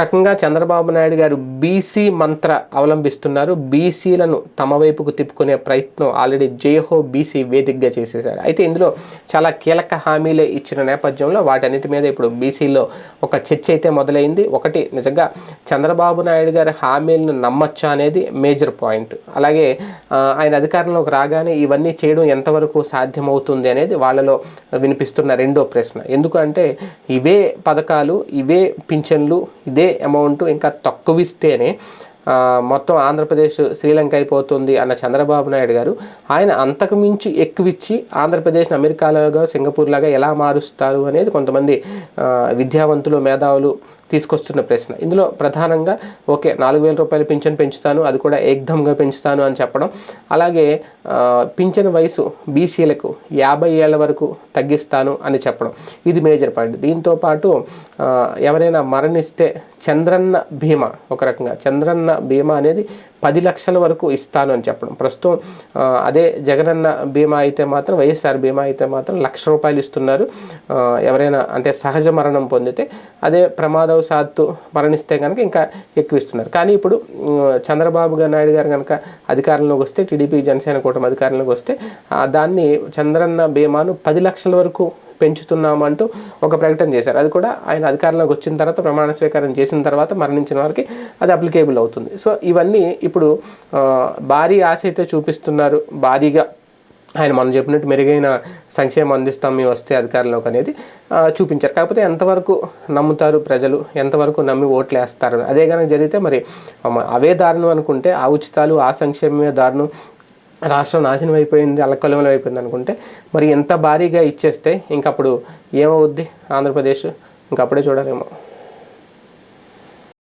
రకంగా చంద్రబాబు నాయుడు గారు బీసీ మంత్ర అవలంబిస్తున్నారు. బీసీలను తమ వైపుకు తిప్పుకునే ప్రయత్నం ఆల్రెడీ జయహో బీసీ వేదికగా చేసేశారు. అయితే ఇందులో చాలా కీలక హామీలే ఇచ్చిన నేపథ్యంలో వాటన్నిటి మీద ఇప్పుడు బీసీలో ఒక చర్చ అయితే మొదలైంది. ఒకటి నిజంగా చంద్రబాబు నాయుడు గారి హామీలను నమ్మొచ్చా అనేది మేజర్ పాయింట్. అలాగే ఆయన అధికారంలోకి రాగానే ఇవన్నీ చేయడం ఎంతవరకు సాధ్యమవుతుంది అనేది వాళ్ళలో వినిపిస్తున్న రెండో ప్రశ్న. ఎందుకంటే ఇవే పథకాలు ఇవే పింఛన్లు ఇదే అమౌంట్ ఇంకా తక్కువ ఇస్తేనే మొత్తం ఆంధ్రప్రదేశ్ శ్రీలంక అయిపోతుంది అన్న చంద్రబాబు నాయుడు గారు ఆయన అంతకు మించి ఎక్కువిచ్చి ఆంధ్రప్రదేశ్ని అమెరికాలాగా సింగపూర్ లాగా ఎలా మారుస్తారు అనేది కొంతమంది విద్యావంతులు మేధావులు తీసుకొస్తున్న ప్రశ్న. ఇందులో ప్రధానంగా ఓకే నాలుగు వేల రూపాయలు పింఛన్ పెంచుతాను అది కూడా ఏకధంగా పెంచుతాను అని చెప్పడం. అలాగే పింఛన్ వయసు బీసీలకు యాభై ఏళ్ళ వరకు తగ్గిస్తాను అని చెప్పడం. ఇది మేజర్ పాయింట్. దీంతో పాటు ఎవరైనా మరణిస్తే చంద్రన్న బీమా ఒక రకంగా చంద్రన్న బీమా అనేది పది లక్షల వరకు ఇస్తాను అని చెప్పడం. ప్రస్తుతం అదే జగనన్న బీమా అయితే మాత్రం వైఎస్ఆర్ బీమా అయితే మాత్రం లక్ష రూపాయలు ఇస్తున్నారు. ఎవరైనా అంటే సహజ మరణం పొందితే అదే ప్రమాదం ప్రమాదవశాత్తు మరణిస్తే కనుక ఇంకా ఎక్కువ ఇస్తున్నారు కానీ ఇప్పుడు చంద్రబాబు గారు నాయుడు గారు కనుక అధికారంలోకి వస్తే టీడీపీ జనసేన కూటమి అధికారంలోకి వస్తే దాన్ని చంద్రన్న బీమాను పది లక్షల వరకు పెంచుతున్నామంటూ ఒక ప్రకటన చేశారు. అది కూడా ఆయన అధికారంలోకి వచ్చిన తర్వాత ప్రమాణ స్వీకారం చేసిన తర్వాత మరణించిన వారికి అది అప్లికేబుల్ అవుతుంది. సో ఇవన్నీ ఇప్పుడు భారీ ఆశ అయితే చూపిస్తున్నారు. భారీగా ఆయన మనం చెప్పినట్టు మెరుగైన సంక్షేమం అందిస్తాం మీ వస్తే అధికారంలోకి అనేది చూపించారు. కాకపోతే ఎంతవరకు నమ్ముతారు ప్రజలు? ఎంతవరకు నమ్మి ఓట్లు వేస్తారు అదే కనుక జరిగితే మరి అవే దారుణం అనుకుంటే ఆ ఉచితాలు ఆ సంక్షేమమే దారుణం. రాష్ట్రం నాశనం అయిపోయింది అల్లకల్లోలం అయిపోయింది అనుకుంటే మరి ఎంత భారీగా ఇచ్చేస్తే ఇంకప్పుడు ఏమవుద్ది? ఆంధ్రప్రదేశ్ ఇంకప్పుడే చూడాలేమో.